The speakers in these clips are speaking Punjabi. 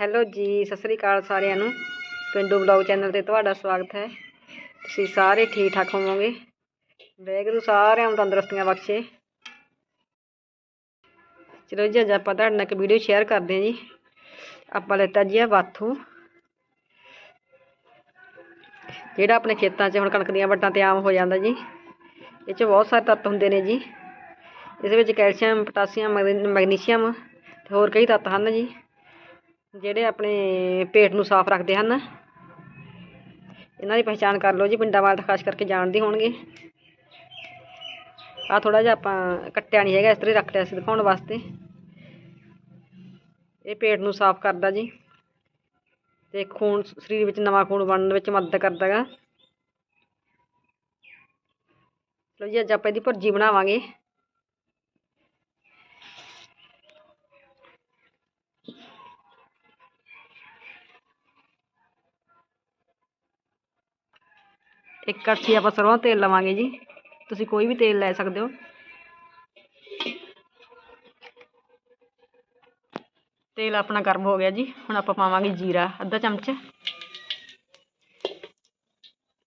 ਹੈਲੋ ਜੀ, ਸਤਿ ਸ੍ਰੀ ਅਕਾਲ ਸਾਰਿਆਂ ਨੂੰ। ਪਿੰਡੂ ਬਲੌਗ ਚੈਨਲ ਤੇ ਤੁਹਾਡਾ ਸਵਾਗਤ ਹੈ। ਤੁਸੀਂ ਸਾਰੇ ਠੀਕ ਠਾਕ ਹੋਵੋਗੇ? ਵਾਹਿਗੁਰੂ ਸਾਰਿਆਂ ਨੂੰ ਤੰਦਰੁਸਤੀਆਂ ਬਖਸ਼ੇ। ਚਲੋ ਜੀ, ਅੱਜ ਆਪਾਂ ਤੁਹਾਡੇ ਨਾਲ ਇੱਕ ਵੀਡੀਓ ਸ਼ੇਅਰ ਕਰਦੇ ਹਾਂ ਜੀ। ਆਪਾਂ ਲੈਤਾ ਜੀ ਆ ਬਾਥੂ। ਜਿਹੜਾ ਆਪਣੇ ਖੇਤਾਂ 'ਚ ਹੁਣ ਕਣਕ ਦੀਆਂ ਵੱਟਾਂ ਤੇ ਆਮ ਹੋ ਜਾਂਦਾ ਜੀ। ਇਹ 'ਚ ਬਹੁਤ ਸਾਰੇ ਤੱਤ ਹੁੰਦੇ ਨੇ ਜੀ। ਇਸ ਵਿੱਚ ਕੈਲਸ਼ੀਅਮ, ਪੋਟਾਸ਼ੀਅਮ ਮੈਗ- ਮੈਗਨੀਸ਼ੀਅਮ ਤੇ ਹੋਰ ਕਈ ਤੱਤ ਹਨ ਜੀ। ਜਿਹੜੇ ਆਪਣੇ ਪੇਟ ਨੂੰ ਸਾਫ਼ ਰੱਖਦੇ ਹਨ। ਇਹਨਾਂ ਦੀ ਪਹਿਚਾਣ ਕਰ ਲਓ ਜੀ, ਪਿੰਡਾਂ ਵਾਲੇ ਤਾਂ ਖਾਸ ਕਰਕੇ ਜਾਣਦੇ ਹੋਣਗੇ। ਆ ਥੋੜਾ ਜਿਹਾ ਆਪਾਂ ਕੱਟਿਆ ਨਹੀਂ ਹੈਗਾ, ਇਸ ਤਰ੍ਹਾਂ ਹੀ ਰੱਖ ਲਿਆ ਸੀ ਦਿਖਾਉਣ ਵਾਸਤੇ। ਇਹ ਪੇਟ ਨੂੰ ਸਾਫ਼ ਕਰਦਾ ਜੀ। ਤੇ ਖੂਨ ਸਰੀਰ ਵਿੱਚ ਨਵਾਂ ਖੂਨ ਬਣਨ ਵਿੱਚ ਮਦਦ ਕਰਦਾ ਗਾ। ਲਓ ਜੀ, ਅੱਜ ਆਪਾਂ ਇਹਦੀ ਭੁਰਜੀ ਬਣਾਵਾਂਗੇ। ਇੱਕ ਕੜਛੀ ਆਪਾਂ ਸਰੋਂ ਦਾ ਤੇਲ ਲਵਾਂਗੇ ਜੀ ਤੁਸੀਂ ਕੋਈ ਵੀ ਤੇਲ ਲੈ ਸਕਦੇ ਹੋ ਤੇਲ ਆਪਣਾ ਗਰਮ ਹੋ ਗਿਆ ਜੀ ਹੁਣ ਆਪਾਂ ਪਾਵਾਂਗੇ ਜੀਰਾ ਅੱਧਾ ਚਮਚ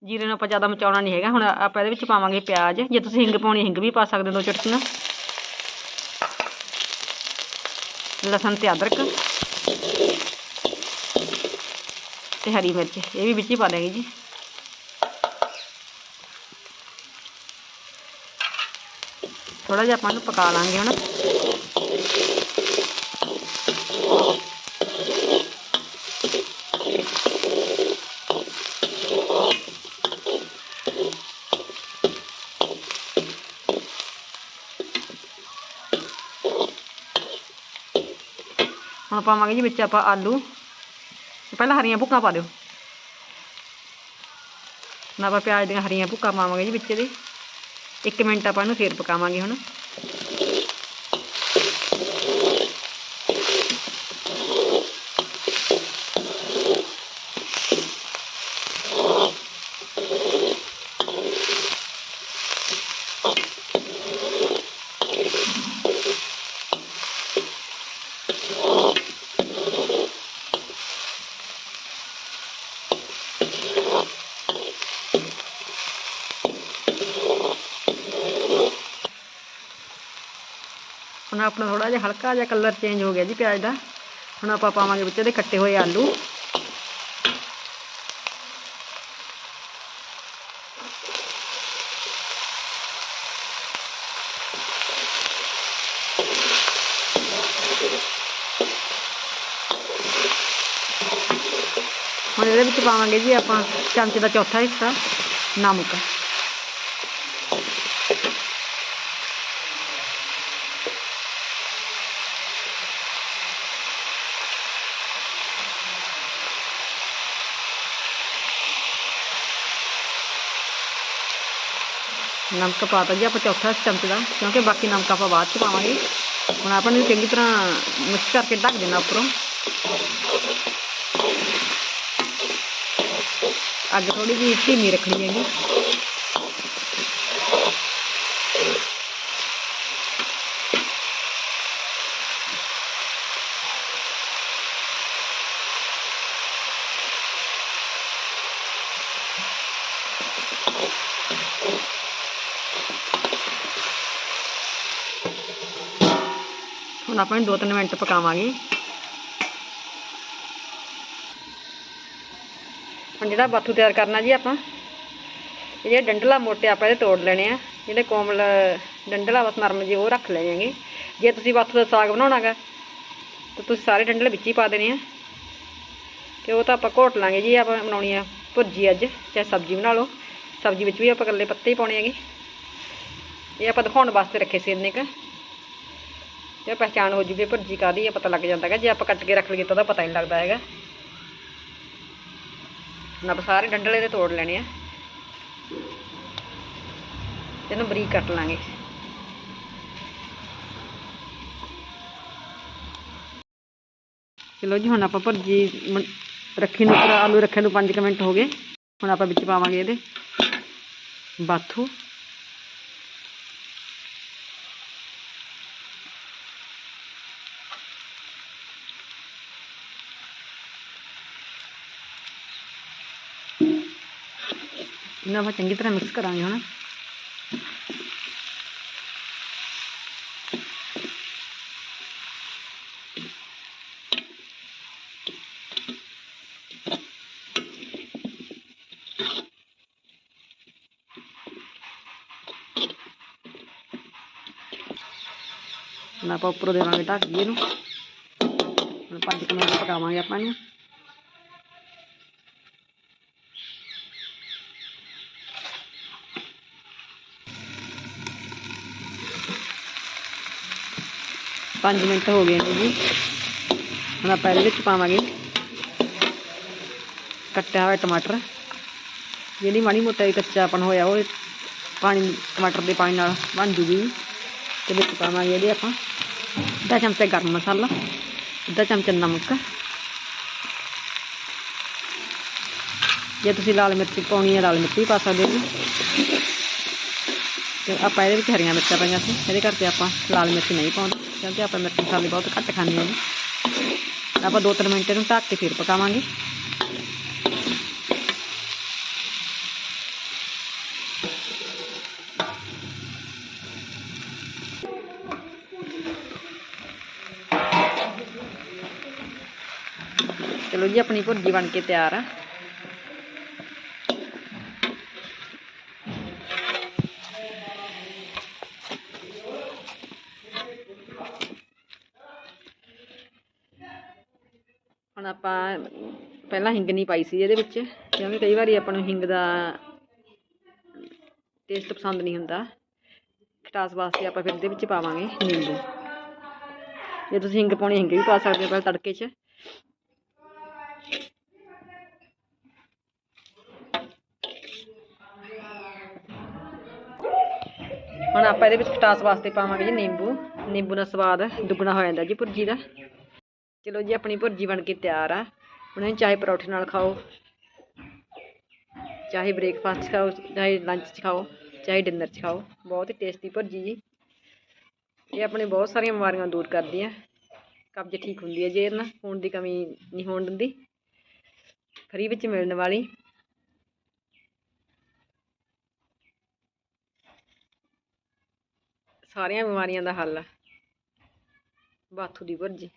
ਜੀਰੇ ਨੂੰ ਆਪਾਂ ਜ਼ਿਆਦਾ ਮਚਾਉਣਾ ਨਹੀਂ ਹੈਗਾ ਹੁਣ ਆਪਾਂ ਇਹਦੇ ਵਿੱਚ ਪਾਵਾਂਗੇ ਪਿਆਜ਼ ਜੇ ਤੁਸੀਂ ਹਿੰਗ ਪਾਉਣੀ ਹਿੰਗ ਵੀ ਪਾ ਸਕਦੇ ਹੋ ਦੋ ਚਟਕੀਆਂ ਲਸਣ ਤੇ ਅਦਰਕ ਤੇ ਹਰੀ ਮਿਰਚ ਇਹ ਵੀ ਵਿੱਚ ਹੀ ਪਾ ਦਾਂਗੇ ਜੀ ਥੋੜਾ ਜਿਹਾ ਆਪਾਂ ਇਹਨੂੰ ਪਕਾ ਲਾਂਗੇ ਹੁਣ ਹੁਣ ਪਾਵਾਂਗੇ ਜੀ ਵਿੱਚ ਆਪਾਂ ਆਲੂ ਪਹਿਲਾਂ ਹਰੀਆਂ ਭੁੱਕਾਂ ਪਾ ਦਿਓ ਨਾ ਆਪਾਂ ਪਿਆਜ਼ ਦੀਆਂ ਹਰੀਆਂ ਭੁੱਕਾਂ ਪਾਵਾਂਗੇ ਜੀ ਵਿੱਚ ਇਹਦੇ ਇੱਕ ਮਿੰਟ ਆਪਾਂ ਨੂੰ ਫੇਰ ਪਕਾਵਾਂਗੇ ਹੁਣ। ਹੁਣ ਆਪਣਾ ਥੋੜਾ ਜਿਹਾ ਹਲਕਾ ਜਿਹਾ ਕਲਰ ਚੇਂਜ ਹੋ ਗਿਆ ਜੀ ਪਿਆਜ਼ ਦਾ। ਹੁਣ ਆਪਾਂ ਪਾਵਾਂਗੇ ਵਿੱਚ ਇਹਦੇ ਕੱਟੇ ਹੋਏ ਆਲੂ। ਹੁਣ ਇਹਦੇ ਵਿੱਚ ਪਾਵਾਂਗੇ ਜੀ ਆਪਾਂ ਚਮਚੇ ਦਾ ਚੌਥਾ ਹਿੱਸਾ, ਨਮਕ। ਨਮਕ ਪਾਤਾ ਜੀ, ਆਪਾਂ ਚੌਥਾ ਚਮਚ ਦਾ, ਕਿਉਂਕਿ ਬਾਕੀ ਨਮਕ ਆਪਾਂ ਬਾਅਦ ਚ ਪਾਵਾਂਗੇ। ਹੁਣ ਆਪਾਂ ਨੂੰ ਚੰਗੀ ਤਰ੍ਹਾਂ ਮਿਕਸ ਕਰਕੇ ਢੱਕ ਦੇਣਾ ਉੱਪਰੋਂ। ਅੱਗ ਥੋੜੀ ਜਿਹੀ ਧੀਮੀ ਰੱਖਣੀ ਹੈਗੀ ਹੁਣ ਆਪਾਂ ਇਹਨੂੰ ਦੋ ਤਿੰਨ ਮਿੰਟ ਪਕਾਵਾਂਗੇ। ਹੁਣ ਜਿਹੜਾ ਬਾਥੂ ਤਿਆਰ ਕਰਨਾ ਜੀ ਆਪਾਂ ਜਿਹੜੇ ਡੰਡਲਾ ਮੋਟੇ ਆਪਾਂ ਇਹਦੇ ਤੋੜ ਲੈਣੇ ਆ, ਜਿਹੜੇ ਕੋਮਲ ਡੰਡਲਾ ਬਸ ਨਰਮ ਜੇ ਉਹ ਰੱਖ ਲੈਣਗੇ ਜੇ ਤੁਸੀਂ ਬਾਥੂ ਦਾ ਸਾਗ ਬਣਾਉਣਾਗਾ, ਤਾਂ ਤੁਸੀਂ ਸਾਰੇ ਡੰਡਲੇ ਵਿੱਚ ਹੀ ਪਾ ਦੇਣੇ ਆ। ਤੇ ਉਹ ਤਾਂ ਆਪਾਂ ਘੋਟ ਲਾਂਗੇ ਜੀ, ਆਪਾਂ ਬਣਾਉਣੀ ਆ ਭੁਰਜੀ ਅੱਜ, ਚਾਹੇ ਸਬਜ਼ੀ ਬਣਾ ਲਓ। ਸਬਜ਼ੀ ਵਿੱਚ ਵੀ ਆਪਾਂ ਇਕੱਲੇ ਪੱਤੇ ਹੀ ਪਾਉਣੇ ਹੈਗੇ। ਇਹ ਆਪਾਂ ਦਿਖਾਉਣ ਵਾਸਤੇ ਰੱਖੇ ਸੀ ਇੰਨੇ ਕੁ। ਜੇ ਪਹਿਚਾਣ ਹੋ ਜੂਗੀ, ਭੁਰਜੀ ਕਾਦੀ ਆ, ਪਤਾ ਲੱਗ ਜਾਂਦਾ ਹੈਗਾ। ਜੇ ਆਪਾਂ ਕੱਟ ਕੇ ਰੱਖ ਲਈਏ ਤਾਂ ਉਹਦਾ ਪਤਾ ਨਹੀਂ ਲੱਗਦਾ ਹੈਗਾ। ਹੁਣ ਸਾਰੇ ਡੰਡਲੇ ਦੇ ਤੋੜ ਲੈਣੇ ਆ। ਇਹਨੂੰ ਬਰੀਕ ਕੱਟ ਲਾਂਗੇ। ਚਲੋ ਜੀ, ਹੁਣ ਆਪਾਂ ਭੁਰਜੀ ਰੱਖੀ ਨੂੰ ਉੱਪਰ ਆਲੂ ਰੱਖੇ ਨੂੰ 5 ਮਿੰਟ ਹੋ ਗਏ। ਹੁਣ ਆਪਾਂ ਵਿੱਚ ਪਾਵਾਂਗੇ ਇਹਦੇ। ਬਾਥੂ। ਇਹਨਾਂ ਆਪਾਂ ਚੰਗੀ ਤਰ੍ਹਾਂ ਮਿਕਸ ਕਰਾਂਗੇ ਹੁਣ ਹੁਣ ਆਪਾਂ ਉੱਪਰੋਂ ਦੇਵਾਂਗੇ ਢੱਕ ਜੀ ਇਹਨੂੰ। ਹੁਣ ਪੰਜ ਕੁ ਮਿੰਟ ਪਕਾਵਾਂਗੇ ਆਪਾਂ ਇਹਨੂੰ। ਪੰਜ ਮਿੰਟ ਹੋ ਗਏ ਨੇ ਜੀ ਹੁਣ ਆਪਾਂ ਇਹਦੇ ਵਿੱਚ ਪਾਵਾਂਗੇ ਕੱਟਿਆ ਹੋਇਆ ਟਮਾਟਰ ਜਿਹੜੀ ਮਾੜੀ ਮੋਟਾ ਹੀ ਕੱਚਾਪਣ ਹੋਇਆ ਉਹ ਪਾਣੀ ਟਮਾਟਰ ਦੇ ਪਾਣੀ ਨਾਲ ਬਣ ਜੂਗੀ ਤੇ ਵਿੱਚ ਪਾਵਾਂਗੇ ਇਹਦੇ ਆਪਾਂ ਅੱਧਾ ਚਮਚਾ ਗਰਮ ਮਸਾਲਾ ਅੱਧਾ ਚਮਚਾ ਨਮਕ ਜੇ ਤੁਸੀਂ ਲਾਲ ਮਿਰਚ ਪਾਉਣੀ ਹੈ ਲਾਲ ਮਿਰਚ ਵੀ ਪਾ ਸਕਦੇ ਹੋ ਤੇ ਆਪਾਂ ਇਹਦੇ ਵਿੱਚ ਹਰੀਆਂ ਮਿਰਚਾਂ ਪਾਈਆਂ ਸੀ ਇਹਦੇ ਕਰਕੇ ਆਪਾਂ ਲਾਲ ਮਿਰਚ ਨਹੀਂ ਪਾਉਂਦੇ ਕਿਉਂਕਿ ਆਪਾਂ ਮਿਰਚ ਮਸਾਲੇ ਬਹੁਤ ਘੱਟ ਖਾਂਦੇ ਹਾਂ ਜੀ ਆਪਾਂ ਦੋ ਤਿੰਨ ਮਿੰਟ ਇਹਨੂੰ ਢੱਕ ਕੇ ਫਿਰ ਪਕਾਵਾਂਗੇ ਚਲੋ ਜੀ ਆਪਣੀ ਭੁਰਜੀ ਬਣ ਕੇ ਤਿਆਰ ਆ ਹੁਣ ਆਪਾਂ ਪਹਿਲਾਂ ਹਿੰਗ ਨਹੀਂ ਪਾਈ ਸੀ ਇਹਦੇ ਵਿੱਚ, ਕਿਉਂਕਿ ਕਈ ਵਾਰੀ ਆਪਾਂ ਨੂੰ ਹਿੰਗ ਦਾ ਟੇਸਟ ਪਸੰਦ ਨਹੀਂ ਹੁੰਦਾ। ਖਟਾਸ ਵਾਸਤੇ ਆਪਾਂ ਫਿਰ ਇਹਦੇ ਵਿੱਚ ਪਾਵਾਂਗੇ ਨਿੰਬੂ। ਜੇ ਤੁਸੀਂ ਹਿੰਗ ਪਾਉਣੀ, ਹਿੰਗ ਵੀ ਪਾ ਸਕਦੇ ਹੋ ਪਹਿਲਾਂ ਤੜਕੇ 'ਚ। ਹੁਣ ਆਪਾਂ ਇਹਦੇ ਵਿੱਚ ਖਟਾਸ ਵਾਸਤੇ ਪਾਵਾਂਗੇ ਜੀ ਨਿੰਬੂ। ਨਿੰਬੂ ਨਾਲ ਸਵਾਦ ਦੁੱਗਣਾ ਹੋ ਜਾਂਦਾ ਜੀ ਭੁਰਜੀ ਦਾ। ਚਲੋ ਜੀ, ਆਪਣੀ ਭੁਰਜੀ ਬਣ ਕੇ ਤਿਆਰ ਆ। ਹੁਣ ਚਾਹੇ ਪਰੌਠੇ ਨਾਲ ਖਾਓ, ਚਾਹੇ ਬ੍ਰੇਕਫਾਸਟ ਖਾਓ, ਚਾਹੇ ਲੰਚ 'ਚ ਖਾਓ, ਚਾਹੇ ਡਿਨਰ 'ਚ ਖਾਓ। ਬਹੁਤ ਹੀ ਟੇਸਟੀ ਭੁਰਜੀ ਜੀ। ਇਹ ਆਪਣੇ ਬਹੁਤ ਸਾਰੀਆਂ ਬਿਮਾਰੀਆਂ ਦੂਰ ਕਰਦੀ ਹੈ ਕਬਜ਼ ਠੀਕ ਹੁੰਦੀ ਹੈ ਜੇ ਨਾ ਖੂਨ ਦੀ ਕਮੀ ਨਹੀਂ ਹੋਣ ਦਿੰਦੀ। ਫਰੀ ਵਿੱਚ ਮਿਲਣ ਵਾਲੀ। ਸਾਰੀਆਂ ਬਿਮਾਰੀਆਂ ਦਾ ਹੱਲ ਆ। ਬਾਥੂ ਦੀ ਭੁਰਜੀ।